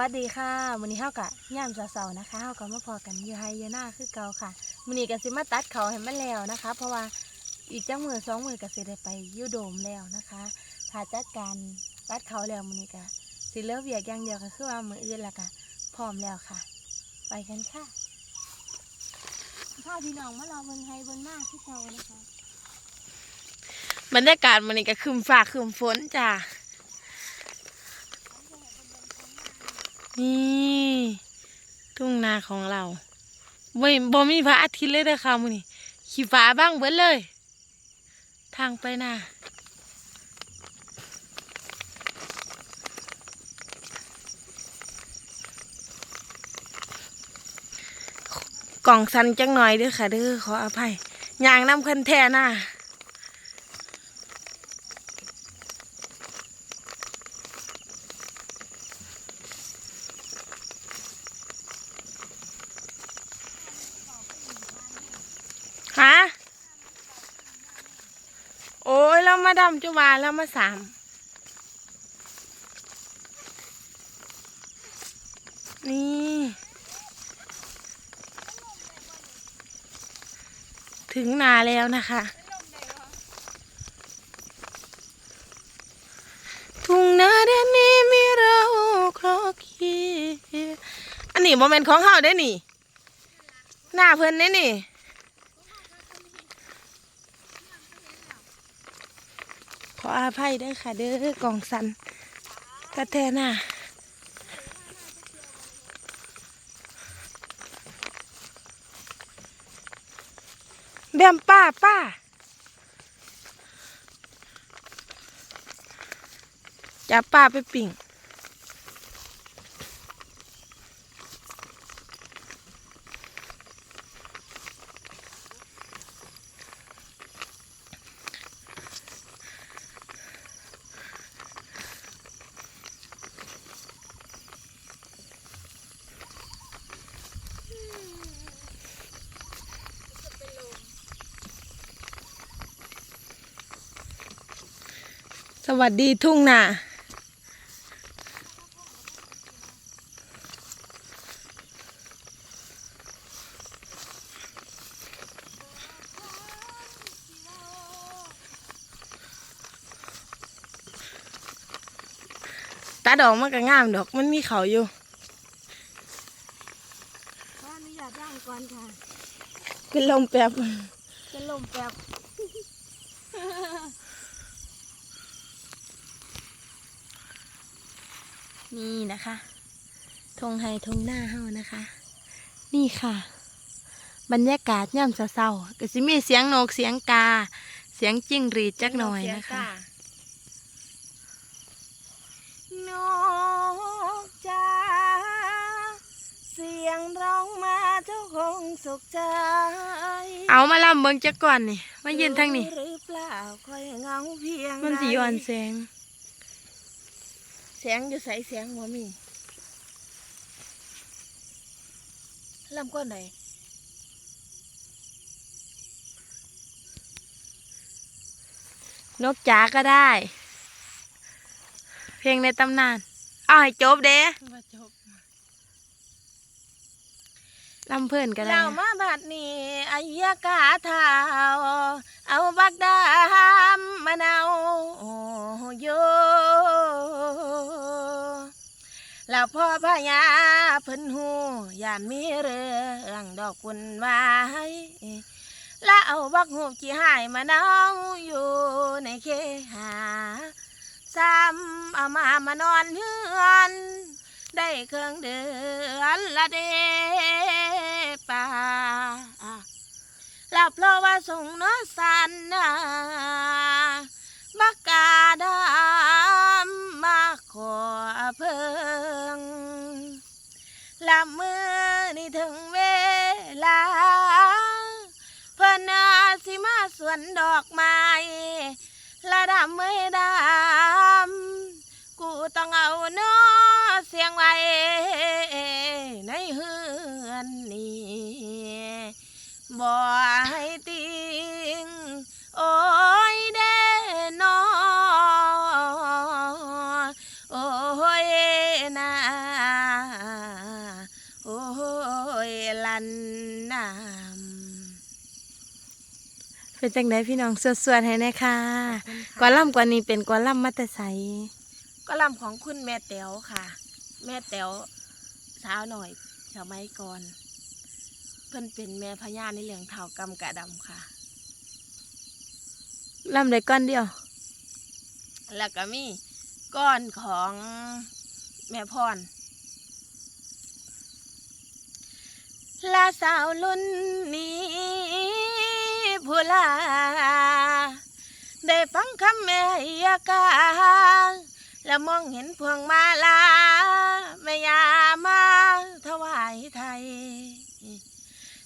วัสดีค่ะมื้อนี้เฮากะย่ามเสาๆนะคะเฮาก็มาพอกันอยู่ไฮอยู่หน้าคือเก่าค่ะมื้อนี้ก็สิมาตัดเขาให้มันแล้วนะคะ เพราะว่าอีกจังมือสองมือก็สิได้ไปยู่โดมแล้วนะคะถ้าจัดการตัดเขาแล้วมื้อนี้ก็สิเลือเวียกอย่างเดียวก็คือว่ามื้ออื่นและก็พร้อมแล้วค่ะ ไปกันค่ะพาพี่น้องมารอเบิ่งไฮเบิ่งหน้าคือเก่านะคะบรรยากาศมันนี่ก็คืมฟ้าคืมฝนจ้า นี่ทุ่งนาของเราบ่บ่มีพระอาทิตย์เลยเด้อค่ะมื้อนี้ขี้ฟ้าบ้างเบิดเลย ทางไปนากล่องสันจังหน่อยเด้อค่ะเด้อขออภัยยางน้ำคันแท่น่ะ ฮะ โอ้ยเรามา ดำจุบาแล้วมาสามนี่ถึงนาแล้วนะคะ ทุ่งนาแดนนี้มีเราคลอเคียอันนี้โมเมนต์ของเฮาได้นี่ หน้าเพิ่นได้นี่ ขออาภัยเด้อค่ะ เด้อกองสันกระแทน่ะแบมป้าป้าจับป้าไปปิ่ง วัสดีทุ่งนาตาดอกมันก็งามดอกมันมีเขาอยู่ขออนุญาตย่างก่อนค่ะเป็นลมแป๊บเป็นลมแป๊บ นี่นะคะทงไฮทงหน้าเฮานะคะ นี่ค่ะ บรรยากาศย่ำเศร้าๆก็สิมีเสียงนกเสียงกา เสียงจิ้งหรีดจักหน่อยนะคะนกจ้าเสียงร้องมาเจ้าคงสุขใจ เอามาลำเบิงจักก่อนนี่มายืนทางนี้หรือเปล่าคอยเหงาเพียงมันสีใดอ่อนแสง แสงอยู่ใสแสงหัวมีลำก้อนไหนนกจ๋าก็ได้ เพลงในตำนานเอาให้จบเด้ ลำเพื่อนก็ได้เรามาบัดนี้อายกาเท้าเอาบักดามมะนาวโยแล้วพ่อพญาเพิ่นหูยานมีเรื่องดอกกุนไว้แล้วเอาบักหูกี่หายมะนาวอยู่ในเคหาซ้ำเอามามานอนเฮือน ได้เครื่องเดือนละเดป่าแล้วเพราะว่าส่งน้อสันนาบักกาดำมาขอเพิงละเมื่อนี่ถึงเวลาเพิ่อนอาสิมาสวนดอกไม้ละดำไม่ดำ กูต้องเอาเน้ะเสียงไว้ ในเฮือนนี้บ่ให้ติงโอ้ยเด้นอโอ้ยนาโอ้ยลันน้ำเป็นจังไดพี่น้องสวดๆให้นะคะกอล่ำกว่านี้เป็นกอล่ำมัตไซ ก็ลำของคุณแม่แต๋วค่ะ แม่แต๋วสาวหน่อยสมัยก่อน เพิ่นเป็นแม่พญาในเรื่องเท่ากำกะดำค่ะล่ำได้ก้อนเดียว แล้วก็มีก้อนของแม่พรลาสาวรุ่นนี้ผู้ลา ได้ฟังคำแม่ยากา แล้วมองเห็นพวงมาลาแม่ยามาถวายไทย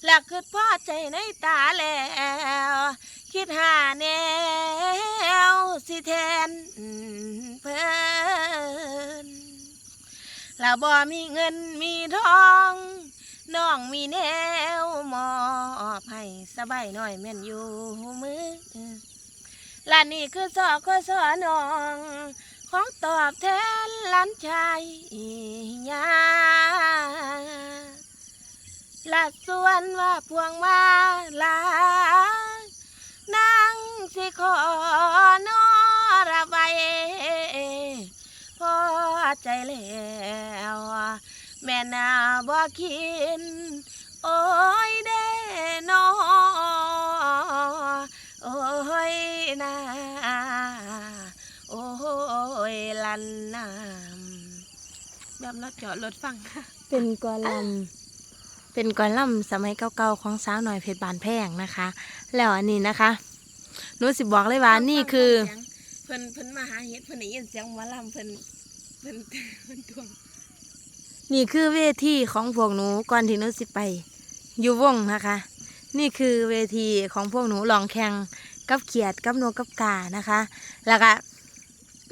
และคิดพอใจในตาแล้ว คิดหาแนวสิแทนเพิ่นแล้วบ่มีเงินมีทองน้องมีแนวมอบให้สบายหน่อยแม่นอยู่มือและนี่คือสอก็สอน้อง ของตอบแทนล้านชายยาละส่วนว่าพวงมาลานางสิขอนอระบายพอใจแล้วแม่นาบ่คิน โอ้ยเด้นอโอ้ยนา ลันน้ำแบบเราจอดรถฟัง เป็นก่อนล่ำเป็นก่อนล่ำสมัยเก่าๆของสาวหน่อยเพชรบานแพงนะคะ แล้วอันนี้นะคะหนูสิบอกเลยว่านี่คือเพิ่นเพิ่นมาหาเห็ดเพิ่นได้ยินเสียงหมอลำเพิ่นเพิ่นเพิ่นทวงนี่คือเวทีของพวกหนูก่อนที่หนูสิไป อยู่วงนะคะ นี่คือเวทีของพวกหนูลองแข่งกับเขียดกับนกกับกานะคะ แล้วก็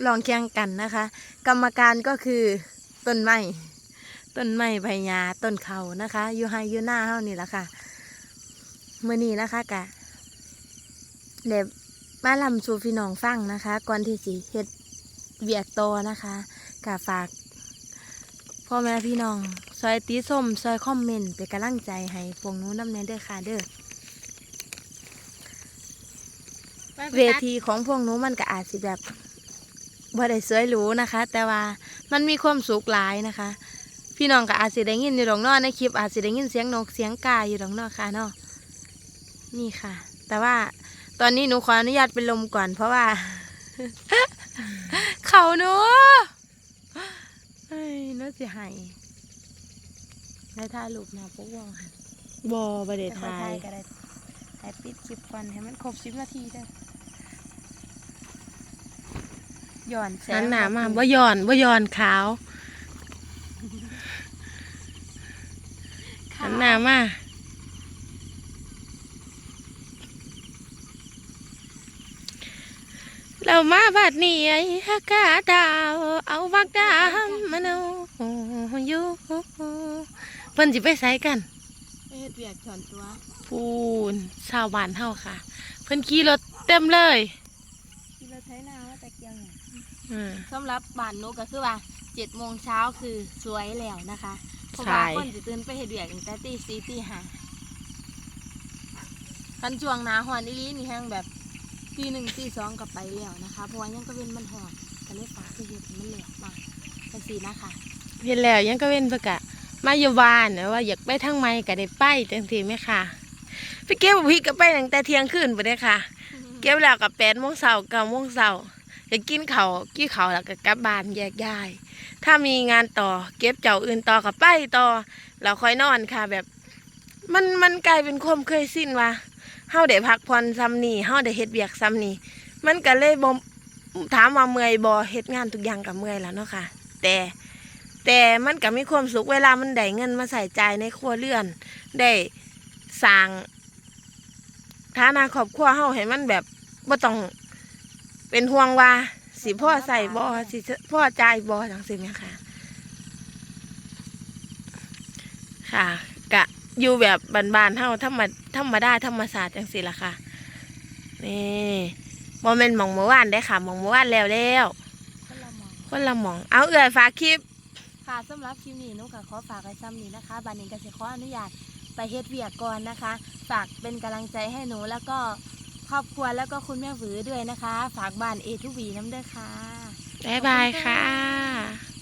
ลองแข่งกันนะคะ กรรมการก็คือต้นไม้ต้นไม้ใบหญ้าต้นเขานะคะอยู่ไฮอยู่หน้าเฮานี่แหละค่ะเมื่อนี้นะคะกะเดี๋ยวมาลำสู่พี่น้องฟังนะคะ ก่อนที่สิเฮ็ดเวียกโตอนะคะกะฝากพ่อแม่พี่น้องซอยตีส้มซอยคอมเมนต์เป็นกำลังใจให้พวกหนู้นำเนเด้อค่ะเด้อไปไปเวทีของพวกหนู้มันก็อาจสิแบบ บ่ได้สวยหรูนะคะ แต่ว่ามันมีความสุขหลายนะคะ พี่น้องก็อาจสิได้ยินอยู่ดอกนอในคลิปอาจสิได้ยินเสียงนกเสียงกาอยู่ดอกนอค่ะเนาะนี่ค่ะ แต่ว่าตอนนี้หนูขออนุญาตเป็นลมก่อน เพราะว่า เขาหนูเฮ้ยน่าสิหายได้ถ่ายรูปหนะพวกวงค่ะบ่บ่ได้แต่ขอทายก็ได้ถ่ายปิดคลิปก่อนให้มันครบสิบนาทีเด้อ ย้อนแสงหันหน้ามาบ่ย้อนบ่ย้อนขาวหันหน้ามาเรามาบัดนี้ไอ้ฮักกาดาว เอาบักดามมาเอาอยู่เพิ่นสิไปไสกันเฮ็ดเวียกถอนตัวพูนชาวบ้านเฮาค่ะ เพิ่นขี่รถเต็มเลย ที่เราใช้นาว่าตะเกียง อืม สำหรับบ้านหนูก็คือว่าเจ็ดโมงเช้าคือสวยแล้วนะคะเพราะใช่ว่าคนจะตื่นไปเฮ็ดเวียกตั้งแต่ตีสี่ตีห้าคันช่วงหนาหอนอีหลีนี่แห้งแบบตีหนึ่งตีสองก็ไปแล้วนะคะ เพราะว่ายังก็เป็นมันหอนก็เลยฝากไปเฮ็ดให้มันเหลือมาจังสีนะคะเห็นแล้วยังก็เว้นเพิ่นกะมาอยู่บ้านนะว่าอยากไปทางไม้ก็ได้ไปจังซี่ไหมค่ะไปเก็บพริกก็ไปตั้งแต่เที่ยงคืนไปได้ค่ะ เก็บแล้วก็แปดโมงเช้าเก้าโมงเช้าอยา กกินเขาวกินข้าแล้วก็กลับบ้านแยกย้าย ถ้ามีงานต่อเก็บเจ้าอื่นต่อก็ไปต่อแล้วค่อยนอนค่ะ แบบ มันมันกลายเป็นความเคยสิ้นว่าเฮาได้พักผ่อนซ้ำนี่เฮาได้เฮ็ดเวียกซ้ำนี่มันก็เลยบ่ถามว่าเมื่อยบ่เฮ็ดงานทุกอย่างก็เมื่อยแล้วเนาะค่ะ แต่แต่มันก็มีความสุขเวลามันได้เงินมาใส่ใจในครัวเรือน ได้สร้างฐานะครอบครัวเฮาให้มันแบบบ่ต้อง เป็นห่วงว่าสิพ่อใส่บ่สิพ่อจ่ายบ่จังซี่แม่ค่ะ ค่ะกะอยู่แบบบานๆเฮาธรรมดธรรมดาธรรมศาสตร์จังซี่ล่ะค่ะนี่บ่แม่นหมองเมื่อวานได้ค่ะหมองเมื่อวานแล้วแล้วคนละหมองคนละมอง เอาเอื้อยฝากคลิปค่ะสำหรับคลิปนี้หนุก็ขอฝากไว้ซ้ำนี้นะคะบานนี้ก็สิขออนุญาตไปเฮ็ดเวียกก่อนนะคะ ฝากเป็นกำลังใจให้หนูแล้วก็ รอบครัวแล้วก็คุณแม่หวือด้วยนะคะ ฝากบ้านเอทูวีน้ำเด้อค่ะ บ๊ายบายค่ะ